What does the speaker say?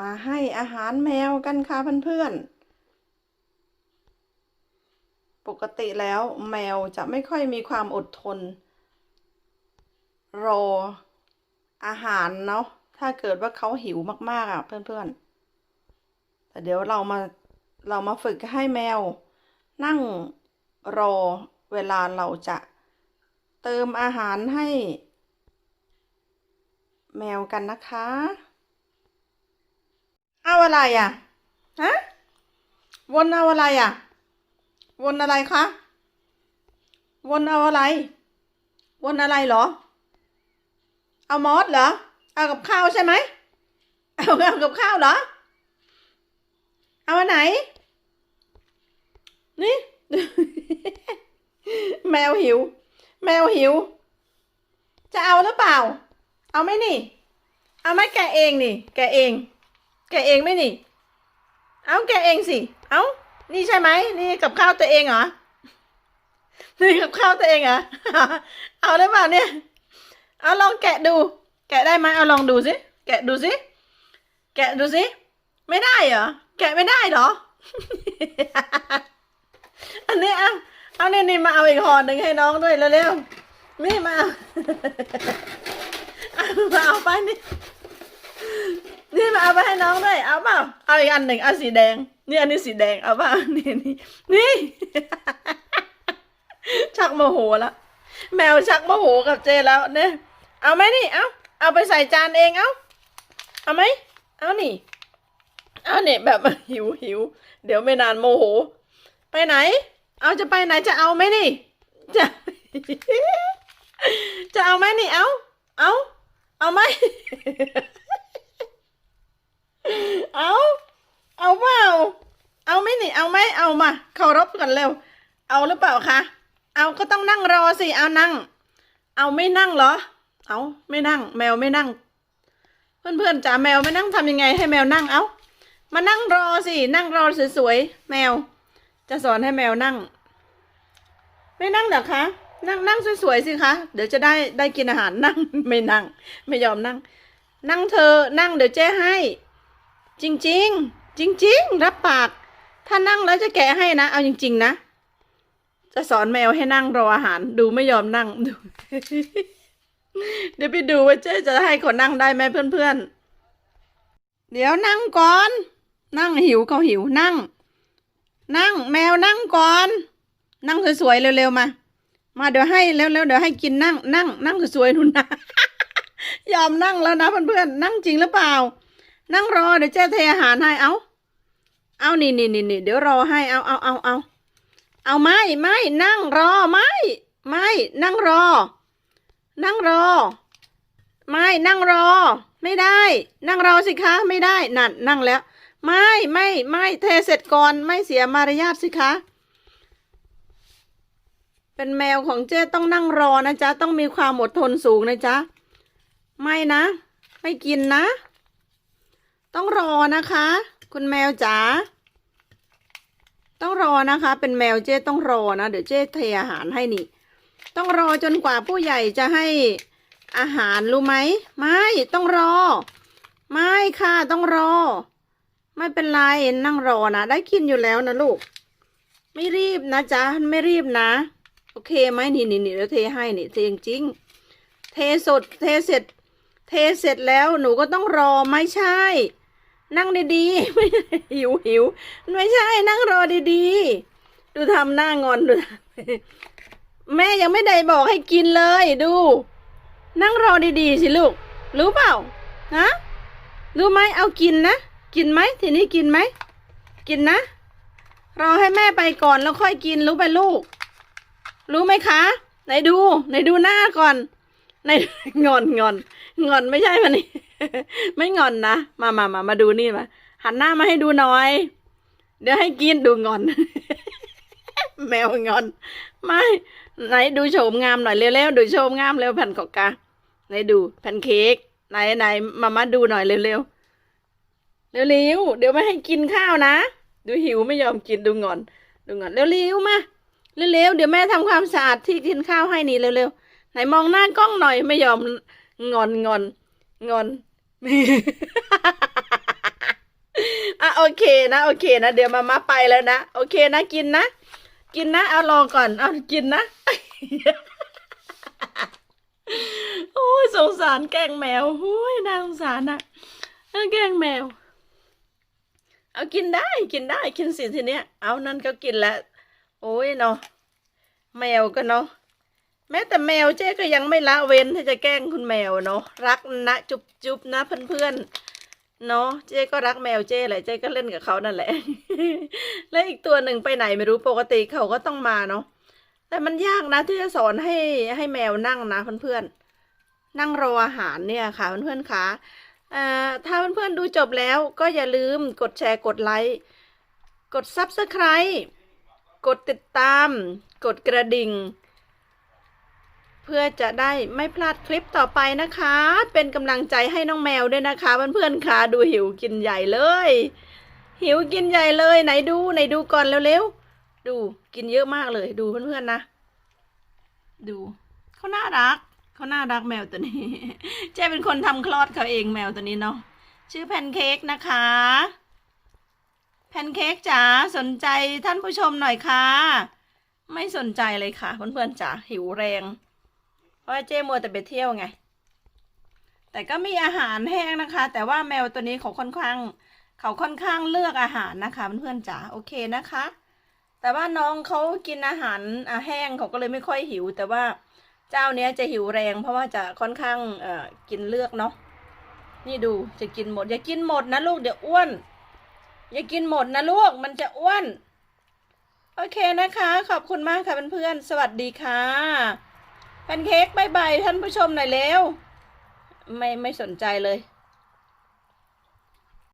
มาให้อาหารแมวกันค่ะเพื่อนๆ ปกติแล้วแมวจะไม่ค่อยมีความอดทน รออาหารเนาะ ถ้าเกิดว่าเขาหิวมากๆอะเพื่อนๆ แต่เดี๋ยวเรามาเรามาฝึกให้แมว นั่งรอเวลาเราจะเติมอาหารให้ แมวกันนะคะ เอาอะไรอะฮะวนเอาอะไรอะ วนอะไรคะ วนเอาอะไร วนอะไรเหรอ เอามอสเหรอ เอากับข้าวใช่ไหมเอาเอากับข้าวเหรอ เอาอันไหน นี่ แมวหิว แมวหิว จะเอาหรือเปล่า เอาไหมนี่ เอาไหมแกะเองนี่ แกะเอง แกเองไหมนี่ เอาแกเองสิ เอานี่ใช่ไหม นี่กับข้าวตัวเองเหรอ นี่กับข้าวตัวเองเหรอ เอาหรือเปล่าเนี่ย เอาลองแกะดู แกะได้ไหมเอาลองดูสิ แกะดูสิ แกะดูสิ ไม่ได้เหรอ แกะไม่ได้เหรอ อันนี้เอาเอาเนี่ยนี่มาเอาอีกห่อหนึ่งให้น้องด้วยเร็วๆนี่มาเอามาเอาไปนี่ มาเอาไปให้น้องด้วย เอาเปล่า เอาอีกอันหนึ่งเอาสีแดง นี่อันนี้สีแดง เอาเปล่า นี่นี่นี่ ชักโมโหแล้วแมวชักโมโหกับเจแล้วเนี่ย เอาไหมนี่ เอาเอาไปใส่จานเอง เอาเอาไหม เอานี่ เอาเนี่ยแบบหิวหิว เดี๋ยวไม่นานโมโห ไปไหน เอาจะไปไหนจะเอาไหมนี่ จะ จะเอาไหมนี่ เอา เอา เอาไหม เอาเอาเปล่า เอาไหมนี่ เอาไหมเอามา เคารพกันเร็ว เอาหรือเปล่าคะ เอาก็ต้องนั่งรอสิ เอานั่ง เอาไม่นั่งเหรอ เอาไม่นั่ง แมวไม่นั่ง เพื่อนๆจ๋าแมวไม่นั่งทำยังไงให้แมวนั่ง เอามานั่งรอสิ นั่งรอสวยๆ แมว จะสอนให้แมวนั่ง ไม่นั่งเหรอคะ นั่งนั่งสวยๆสิคะ เดี๋ยวจะได้ได้กินอาหารนั่ง ไม่นั่ง ไม่ยอมนั่ง นั่งเธอ นั่งเดี๋ยวเจ๊ให้ จริง ๆ จริง ๆ รับปาก ถ้านั่งแล้วจะแกะให้นะ เอาจริง ๆ นะ จะสอนแมวให้นั่งรออาหาร ดูไม่ยอมนั่งดูเดี๋ยวไปดูว่าเจ๊จะให้คนนั่งได้ไหมเพื่อนๆ เดี๋ยวนั่งก่อน นั่งหิวเขาหิวนั่ง นั่งแมวนั่งก่อน นั่งสวยๆเร็วๆมา มาเดี๋ยวให้เร็วๆเดี๋ยวให้กินนั่ง นั่ง นั่งสวยๆนุ่นนะยอมนั่งแล้วนะเพื่อนๆนั่งจริงหรือเปล่า นั่งรอเดี๋ยวเจ๊เทอาหารให้เอา เอานี่นี่นี่นี่เดี๋ยวรอให้เอาเอาเอาเอาเอาไม่ไม่นั่งรอไม่ไม่นั่งรอ นั่งรอ ไม่นั่งรอ ไม่ได้ นั่งรอสิคะ ไม่ได้นั่นนั่งแล้ว ไม่ไม่ไม่เทเสร็จก่อนไม่เสียมารยาทสิคะเป็นแมวของเจ้ต้องนั่งรอนะจ๊ะ ต้องมีความอดทนสูงนะจ๊ะ ไม่นะ ไม่กินนะ ต้องรอนะคะ คุณแมวจ๋าต้องรอนะคะ เป็นแมวเจ้ต้องรอนะ เดี๋ยวเจ้เทอาหารให้นี่ ต้องรอจนกว่าผู้ใหญ่จะให้อาหารรู้ไหมไม่ต้องรอ ไม่ค่ะต้องรอ ไม่เป็นไรนั่งรอนะได้กินอยู่แล้วนะลูก ไม่รีบนะจ๊ะไม่รีบนะ โอเคไหมนี่นี่นี่เดี๋ยวเทให้นี่เทจริงเทสดเทเสร็จ เทเสร็จแล้วหนูก็ต้องรอไม่ใช่ นั่งดีๆ ไม่หิวหิวไม่ใช่ นั่งรอดีๆ ดูทำหน้างอนดูแม่ยังไม่ได้บอกให้กินเลยดู นั่งรอดีๆสิลูก รู้เปล่าฮะรู้ไหมเอากินนะกินไหมทีนี้กินไหมกินนะ รอให้แม่ไปก่อนแล้วค่อยกินรู้ไปลูก รู้ไหมคะ ไหนดู ไหนดูหน้าก่อนในงอนงอนงอนไม่ใช่มันนี่ ไม่งอนนะ มามามามาดูนี่มา หันหน้ามาให้ดูหน่อย เดี๋ยวให้กินดูงอน แมวงอน ไม่ ไหนดูโฉมงามหน่อยเร็วๆ ดูโฉมงามเร็วแผ่นกอกาไหนดูแผ่นเค้ก ไหนไหนมามาดูหน่อยเร็วๆ เร็วๆเร็วๆเดี๋ยวไม่ให้กินข้าวนะ ดูหิวไม่ยอมกินดูงอน ดูงอนเร็วๆ มา เร็วๆ เดี๋ยวแม่ทำความสะอาดที่กินข้าวให้นี่เร็วๆ ไหนมองหน้ากล้องหน่อยไม่ยอมงอนงอน งอนโอเคนะ โอเคนะ เดี๋ยวมามาไปแล้วนะ โอเคนะ กินนะ กินนะ เอารอก่อน เอากินนะ โอ้ยสงสารแกงแมวโอ้ยน่าสงสารนะแกงแมว เอากินได้ กินได้ กินสิทีเนี้ย เอานั่นก็กินแล้ว โอ้ยเนาะ แมวก็เนาะ แม้แต่แมวเจ๊ก็ยังไม่ละเว้นที่จะแกล้งคุณแมวเนาะรักนะจุบจุบนะเพื่อนๆเนาะเจ๊ก็รักแมวเจ๊แหละเจ๊ก็เล่นกับเขานั่นแหละ แล้วอีกตัวหนึ่งไปไหนไม่รู้ปกติเขาก็ต้องมาเนาะแต่มันยากนะที่จะสอนให้ให้แมวนั่งนะเพื่อนๆนั่งรออาหารเนี่ยค่ะเพื่อนๆค่ะเอ่อถ้าเพื่อนๆดูจบแล้วก็อย่าลืมกดแชร์กดไลค์กด Subscribe กดติดตาม กดกระดิ่ง เพื่อจะได้ไม่พลาดคลิปต่อไปนะคะ เป็นกำลังใจให้น้องแมวด้วยนะคะเพื่อนๆค่ะดูหิวกินใหญ่เลย หิวกินใหญ่เลยไหนดูไหนดูก่อนเร็วๆดูกินเยอะมากเลยดูเพื่อนๆนะ ดูเขาน่ารักเขาน่ารักแมวตัวนี้เจ๊เป็นคนทำคลอดเขาเองแมวตัวนี้เนาะชื่อแพนเค้กนะคะแพนเค้กจ๋าสนใจท่านผู้ชมหน่อยค่ะ ไม่สนใจเลยค่ะเพื่อนๆจ๋าหิวแรง เพราะเจ๊มัวแต่ไปเที่ยวไง แต่ก็มีอาหารแห้งนะคะ แต่ว่าแมวตัวนี้เขาค่อนข้าง เขาค่อนข้างเลือกอาหารนะคะเพื่อนๆจ๋าโอเคนะคะ แต่ว่าน้องเขากินอาหารอแห้งเขาก็เลยไม่ค่อยหิว แต่ว่าเจ้าเนี้ยจะหิวแรง เพราะว่าจะค่อนข้างเอ่อกินเลือกเนาะนี่ดูจะกินหมด อย่ากินหมดนะลูกเดี๋ยวอ้วน อย่ากินหมดนะลูกมันจะอ้วน โอเคนะคะ ขอบคุณมากค่ะเพื่อนๆสวัสดีค่ะ แพนเค้กบายบายท่านผู้ชมหน่อยเร็ว ไม่ไม่สนใจเลย